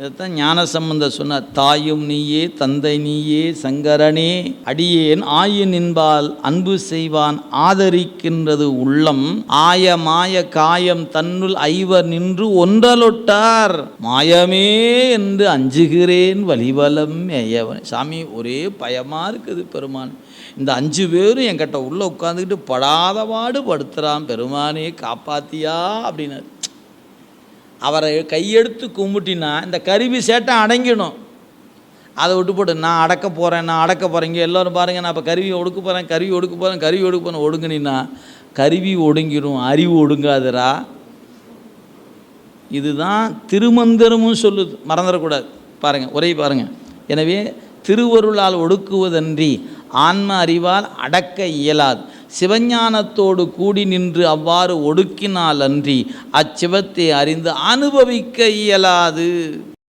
இதைத்தான் ஞானசம்பந்த சொன்ன தாயும் நீயே தந்தை நீயே சங்கரனே அடியேன் ஆயின் என்பால் அன்பு செய்வான் ஆதரிக்கின்றது உள்ளம். ஆய மாய காயம் தன்னுள் ஐவர் நின்று ஒன்றலொட்டார். மாயமே என்று அஞ்சுகிறேன் வலிவலம் மேயவன். சாமி ஒரே பயமா இருக்குது பெருமான். இந்த அஞ்சு பேரும் என்கிட்ட உள்ள உட்காந்துக்கிட்டு படாத பாடு படுத்துறான். பெருமானே காப்பாத்தியா? அப்படின்னாரு. அவரை கையெடுத்து கும்பிட்டினா இந்த கருவி சேட்டை அடங்கிடும். அதை விட்டு போட்டு நான் அடக்க போகிறேன் நான் அடக்க போகிறேங்க எல்லோரும் பாருங்கள் நான் இப்போ கருவி ஒடுக்க போகிறேன் கருவி ஒடுக்க போகிறேன் கருவி ஒடுக்க போகிறேன் ஒடுங்கினா கருவி ஒடுங்கிடும் அறிவு ஒடுங்காதரா இதுதான் திருமந்திரமும் சொல்லுது. மறந்துடக்கூடாது. பாருங்கள் உரை பாருங்கள் எனவே திருவருளால் ஒடுக்குவதன்றி ஆன்ம அறிவால் அடக்க இயலாது. சிவஞானத்தோடு கூடி நின்று அவ்வாறு ஒடுக்கினால் அன்றி அச்சிவத்தை அறிந்து அனுபவிக்க இயலாது.